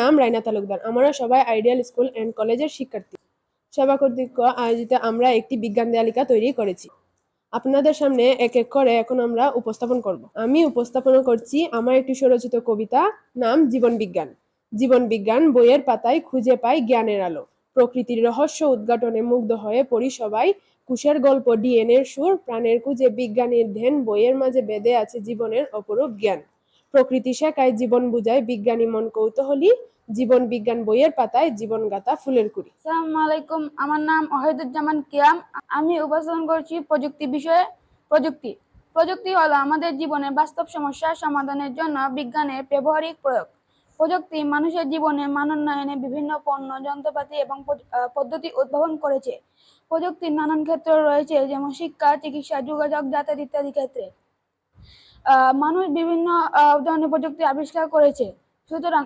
নাম রাইনা তালুকদার। আমরা সবাই আইডিয়াল স্কুল অ্যান্ড কলেজের শিক্ষার্থী। সেবা কর্তৃক আয়োজিত আমরা একটি বিজ্ঞান দেয়ালিকা তৈরি করেছি। আপনাদের সামনে এক এক করে এখন আমরা উপস্থাপন করব। আমি উপস্থাপনা করছি আমার একটি স্বরচিত কবিতা, নাম জীবন বিজ্ঞান। জীবন বিজ্ঞান বইয়ের পাতায় খুঁজে পাই জ্ঞানের আলো। প্রকৃতির রহস্য উদ্ঘাটনে মুগ্ধ হয়ে পড়ি সবাই। কুশের গল্প, ডিএনএর সুর, প্রাণের খুঁজে বিজ্ঞানীর ধ্যান বইয়ের মাঝে বেঁধে আছে জীবনের অপরূপ জ্ঞান। প্রকৃতি শেখায়, জীবন বুঝায়, বিজ্ঞানী মন কৌতূহলী, জীবন বিজ্ঞান বইয়ের পাতায় জীবন গাথা ফুলের কুড়ি। আসসালামু আলাইকুম, আমার নাম ওয়াহিদুজ্জামান কিয়াম। আমি উপস্থাপন করছি প্রযুক্তি বিষয়ে প্রযুক্তি। প্রযুক্তি হলো আমাদের জীবনের বাস্তব সমস্যা সমাধানের জন্য বিজ্ঞানের ব্যবহারিক প্রয়োগ। প্রযুক্তি মানুষের জীবনে মানোন্নয়নে বিভিন্ন পণ্য, যন্ত্রপাতি এবং পদ্ধতি উদ্ভাবন করেছে। প্রযুক্তির নানান ক্ষেত্র রয়েছে, যেমন শিক্ষা, চিকিৎসা, যোগাযোগ, যাতায়াত ইত্যাদি ক্ষেত্রে। মানুষ বিভিন্ন ধরনের প্রযুক্তি আবিষ্কার করেছে। সুতরাং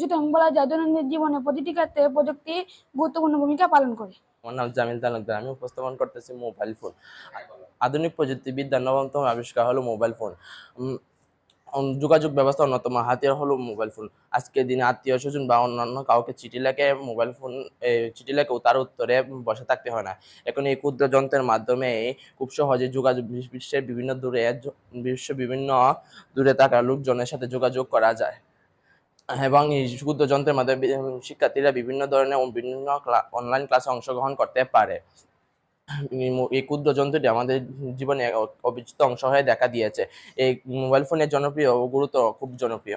সুতরাং বলা যায়, দৈনন্দিন জীবনে প্রতিটি ক্ষেত্রে প্রযুক্তি গুরুত্বপূর্ণ ভূমিকা পালন করে। আমার নাম জামিল তালুকদার, আমি উপস্থাপন করতেছি মোবাইল ফোন। আধুনিক প্রযুক্তিবিদ্যার নবমতম আবিষ্কার হলো মোবাইল ফোন। যোগাযোগ ব্যবস্থা অন্যতম। হাতিয়ার হলো মোবাইল ফোন আজকের দিনে আত্মীয় স্বজন বা অন্যান্য কাউকে চিঠি লেখে মোবাইল ফোন চিঠি লেখেও তার উত্তরে বসে থাকতে হয় না। এখন এই ক্ষুদ্র যন্ত্রের মাধ্যমে খুব সহজে যোগাযোগ বিশ্বের বিভিন্ন দূরে জ- বিশ্ব বিভিন্ন দূরে থাকা লোকজনের সাথে যোগাযোগ করা যায়। এবং এই ক্ষুদ্র যন্ত্রের মাধ্যমে শিক্ষার্থীরা বিভিন্ন ধরনের বিভিন্ন অনলাইন ক্লাসে অংশগ্রহণ করতে পারে। এই ক্ষুদ্র যন্ত্রটি আমাদের জীবনে অ- অবিচ্ছেদ্য অংশ হয়ে দেখা দিয়েছে। এই মোবাইল ফোনের জনপ্রিয় ও গুরুত্ব খুব জনপ্রিয়।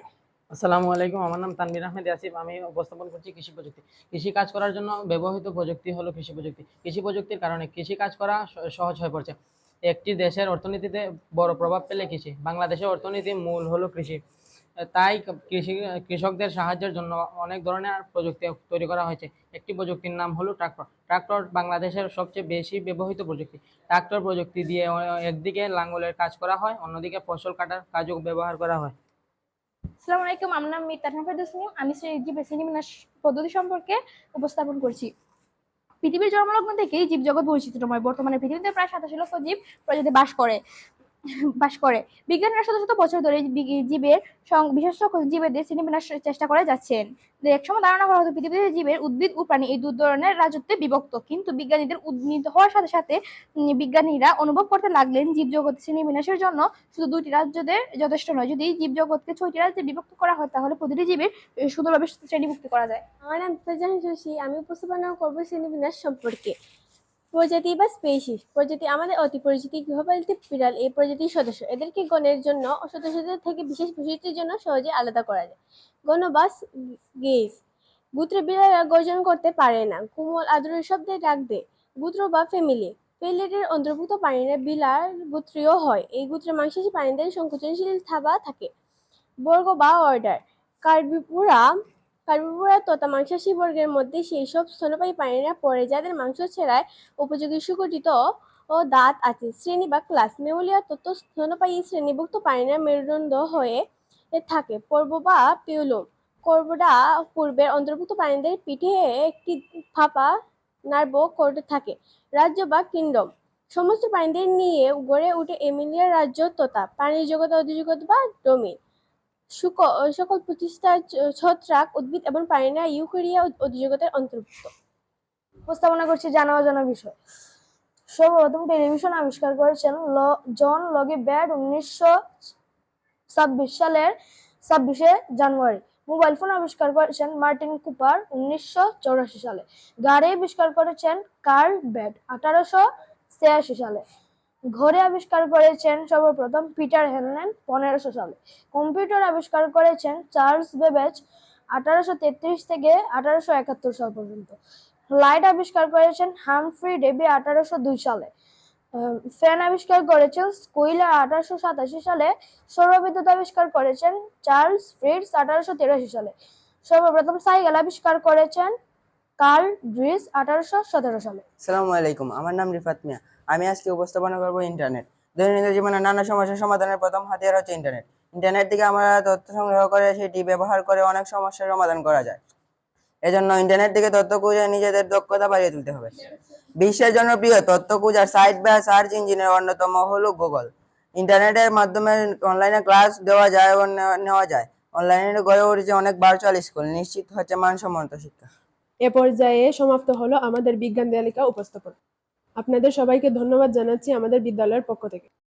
আসসালামু আলাইকুম, আমার নাম তানভীর আহমেদ আসিফ আমি উপস্থাপন করছি কৃষি প্রযুক্তি। কৃষি কাজ করার জন্য ব্যবহৃত প্রযুক্তি হলো কৃষি প্রযুক্তি। কৃষি প্রযুক্তির কারণে কৃষি কাজ করা সহজ হয়ে পড়ছে। একটি দেশের অর্থনীতিতে বড় প্রভাব ফেলে কৃষি। বাংলাদেশের অর্থনীতির মূল হলো কৃষি। তাই কৃষি, কৃষকদের সাহায্যের জন্য অনেক ধরনের প্রযুক্তি তৈরি করা হয়েছে। একটি প্রযুক্তির নাম হলো ট্রাক্টর। ট্রাক্টর বাংলাদেশের সবচেয়ে বেশি ব্যবহৃত প্রযুক্তি। ট্রাক্টর প্রযুক্তি দিয়ে একদিকে লাঙ্গলের কাজ করা হয়, অন্যদিকে ফসল কাটার কাজও ব্যবহার করা হয়। আসসালামু আলাইকুম, আমার নাম হাফেজ আমি জীবের শ্রেণীবিন্যাস পদ্ধতি সম্পর্কে উপস্থাপন করছি। পৃথিবীর জন্মলগ্ন থেকেই জীবজগৎ বৈচিত্র্যময়। বর্তমানে পৃথিবীতে প্রায় সাতাশি লক্ষ জীব প্রজাতি বাস করে। বাস করে। বিজ্ঞানীরা শত শত বছর ধরে জীবের বিশেষ জীবেদের শ্রেণীবিন্যাস চেষ্টা করে যাচ্ছেন। এক সময় ধারণা করা হতো পৃথিবীতে জীবের উদ্ভিদ ও প্রাণী এই দু ধরনের রাজত্বে বিভক্ত। কিন্তু বিজ্ঞানীদের উন্নীত হওয়ার সাথে সাথে বিজ্ঞানীরা অনুভব করতে লাগলেন জীবজগৎ শ্রেণীবিন্যাসের জন্য শুধু দুটি রাজ্যদের যথেষ্ট নয়। যদি জীবজগৎকে ছয়টি রাজ্যে বিভক্ত করা হয়, তাহলে প্রতিটি জীবের সুন্দরভাবে শ্রেণীভুক্ত করা যায়। আমার নাম যোশী আমি উপস্থাপনা করব শ্রেণীবিন্যাস সম্পর্কে। প্রজাতি বা স্পেসিস প্রজাতি আমাদের অতি পরিচিত গৃহপালিত বিড়াল, এই প্রজাতির সদস্য। এদেরকে গণের জন্য, সদস্যদের থেকে বিশেষ বৈশিষ্ট্যের জন্য সহজে আলাদা করা যায়। গণ বা গেজ গুত্র বিড়ালরা গর্জন করতে পারে না। কোমল আদরের শব্দে ডাক দেয়। গুত্র বা ফ্যামিলি। পেলেটের অন্তর্ভুক্ত প্রাণীরা বিলার গুত্রীয় হয়। এই গোত্রের মাংসাশী প্রাণীদের সংকোচনশীল থাবা থাকে। বর্গ বা অর্ডার। কার্বিপুরা কার্বিপুরা তথা মাংসাশী বর্গের মধ্যে সেই সব স্তন্যপায়ী প্রাণীরা পড়ে, যাদের মাংস ছেড়ায় উপযোগী সুগঠিত ও দাঁত আছে। শ্রেণি বা ক্লাস মেউলিয়া তথ্য স্তন্যপায়ী শ্রেণীভুক্ত প্রাণীরা মেরুদণ্ড হয়ে থাকে। পর্ব বা পিউলুম, কর্বডা পূর্বের অন্তর্ভুক্ত প্রাণীদের পিঠে একটি ফাঁপা নার্ভ করতে থাকে। রাজ্য বা কিংডম, সমস্ত প্রাণীদের নিয়ে গড়ে উঠে এমিলিয়া রাজ্য তথা প্রাণী জগৎ, অধিজগৎ বা ডোমিন সকল প্রতিষ্ঠা ছত্রাক, উদ্ভিদ এবং প্রাণীরা ইউকেরিয়া অধিজগতের অন্তর্ভুক্ত। উপস্থাপনা করছি জানা অজানা বিষয়। সর্বপ্রথম টেলিভিশন আবিষ্কার করেছেন ল- জন লগি ব্যাড উনিশশো ছাব্বিশ সালের ছাব্বিশে জানুয়ারি। মোবাইল ফোন আবিষ্কার করেছেন মার্টিন কুপার উনিশশো চৌরাশি সালে। গাড়ি আবিষ্কার করেছেন কার্ল ব্যাড আঠারোশো ছিয়াশি সালে। ঘড়ি আবিষ্কার করেছেন সর্বপ্রথম পিটার হেনলেন পনেরোশো সালে। কম্পিউটার আবিষ্কার করেছেন চার্লস বেবেজ আঠারোশো তেত্রিশ থেকে আঠারোশো একাত্তর সাল পর্যন্ত। লাইট আবিষ্কার করেছেন হামফ্রি ডেবি আঠারোশো দুই সালে। ফ্যান আবিষ্কার করেছেন স্কুইলার আঠারোশো সাতাশি সালে। সৌরবিদ্যুৎ আবিষ্কার করেছেন চার্লস ফ্রিডস আঠারোশো তিরাশি সালে। সর্বপ্রথম সাইকেল আবিষ্কার করেছেন কার্ল ড্রিস আঠারোশো সতেরো সালে। সালামু আলাইকুম, আমার নাম রিফাত মিয়া। আমি আজকে উপস্থাপনা করব ইন্টারনেট দৈনন্দিন জীবনে নানা সমস্যার সমাধানের প্রথম হাতিয়ার হচ্ছে ইন্টারনেট ইন্টারনেট থেকে আমরা তথ্য সংগ্রহ করে, সেটি ব্যবহার করে অনেক সমস্যার সমাধান করা যায়। এজন্য ইন্টারনেট থেকে তথ্য খুঁজে নিজেদের দক্ষতা বাড়িয়ে তুলতে হবে। বিশ্বের জনপ্রিয় তথ্য খোঁজার সাইট বা সার্চ ইঞ্জিনের অন্যতম হলো গুগল ইন্টারনেটের মাধ্যমে অনলাইনে ক্লাস দেওয়া যায় এবং নেওয়া- যায়। অনলাইনে গড়ে উঠেছে অনেক ভার্চুয়াল স্কুল নিশ্চিত হচ্ছে মানসম্মত শিক্ষা। এ পর্যায়ে সমাপ্ত হলো আমাদের বিজ্ঞান দেয়ালিকা উপস্থাপন। আপনাদের সবাইকে ধন্যবাদ জানাচ্ছি আমাদের বিদ্যালয়ের পক্ষ থেকে।